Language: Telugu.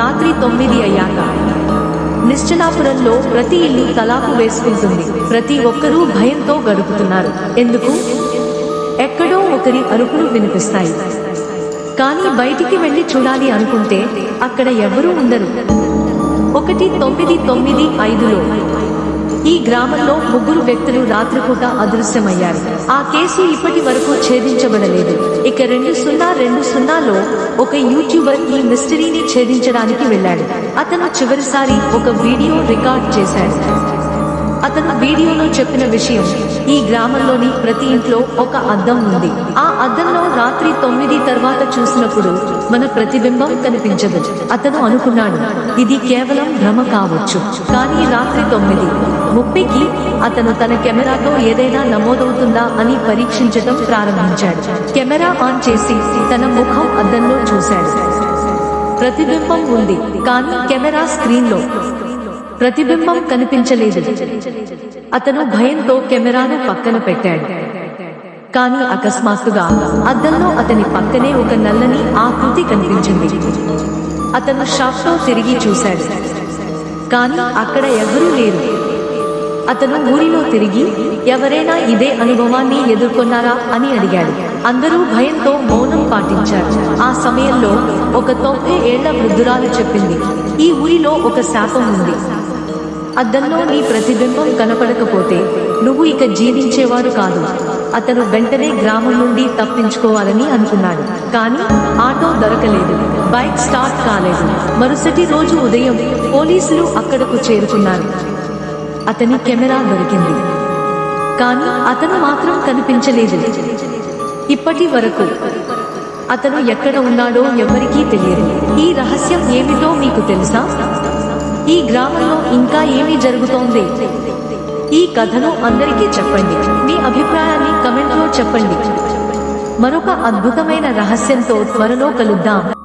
రాత్రి తొమ్మిది అయ్యాక. నిశ్చలాపురంలో ప్రతి ఇల్లు తలాపు వేసుకుంటుంది. ప్రతి ఒక్కరూ భయంతో గడుపుతున్నారు. ఎందుకు? ఎక్కడో ఒకరి అరుపులు వినిపిస్తాయి. కానీ బయటికి వెళ్ళి చూడాలి అనుకుంటే అక్కడ ఎవరూ ఉండరు. ఒకటి తొమ్మిది తొమ్మిది ఐదులో ఈ గ్రామంలో ముగ్గురు వ్యక్తులు రాత్రిపూట అదృశ్యమయ్యారు. ఆ కేసు ఇప్పటి వరకు ఛేదించబడలేదు. ఇక రెండు సున్నా రెండు సున్నాలో ఒక యూట్యూబర్ ఈ మిస్టరీని ఛేదించడానికి వెళ్ళాడు. అతను చివరిసారి ఒక వీడియో రికార్డ్ చేశాడు. అతను వీడియోలో చెప్పిన విషయం ఈ గ్రామంలోని ప్రతి ఇంట్లో ఒక అద్దం ఉంది. ఆ అద్దంలో రాత్రి తొమ్మిది తర్వాత చూసినప్పుడు మన ప్రతిబింబం కనిపించదు. అతను అనుకున్నాడు ఇది కేవలం భ్రమ కావచ్చు. కానీ రాత్రి తొమ్మిది ముప్పికి అతను తన కెమెరాతో ఏదైనా నమోదవుతుందా అని పరీక్షించడం ప్రారంభించాడు. కెమెరా ఆన్ చేసి తన ముఖం అద్దంలో చూశాడు. ప్రతిబింబం ఉంది కానీ కెమెరా స్క్రీన్లో. ప్రతిబింబం కనిపించలేదు. అతను భయంతో కెమెరాను పక్కన పెట్టాడు. కానీ అకస్మాత్తుగా అద్దంలో అతని పక్కనే ఒక నల్లని ఆకృతి కనిపించింది. అతను షాప్లో తిరిగి చూశాడు. కానీ అక్కడ ఎవరూ లేరు. అతను ఊరిలో తిరిగి ఎవరైనా ఇదే అనుభవాన్ని ఎదుర్కొన్నారా? అని అడిగాడు. అందరూ భయంతో మౌనం పాటించారు. ఆ సమయంలో ఒక తొంభై ఏళ్ళ వృద్ధురాలు చెప్పింది ఈ ఊరిలో ఒక శాపం ఉంది. అద్దంలో నీ ప్రతిబింబం కనపడకపోతే నువ్వు ఇక జీవించేవారు కాదు. అతను వెంటనే గ్రామం నుండి తప్పించుకోవాలని అనుకున్నాడు. కానీ ఆటో దొరకలేదు. బైక్ స్టార్ట్ కాలేదు. మరుసటి రోజు ఉదయం పోలీసులు అక్కడకు చేరుకున్నారు. అతని కెమెరా దొరికింది. కానీ అతను మాత్రం కనిపించలేదు. ఇప్పటి వరకు. అతను ఎక్కడ ఉన్నాడో ఎవరికీ తెలియదు. ఈ రహస్యం ఏమిటో మీకు తెలుసా? ఈ గ్రామంలో ఇంకా ఏమి జరుగుతోంది? ఈ కథను అందరికీ చెప్పండి. మీ అభిప్రాయాన్ని కమెంట్లో చెప్పండి. మరొక అద్భుతమైన రహస్యంతో త్వరలో కలుద్దాం.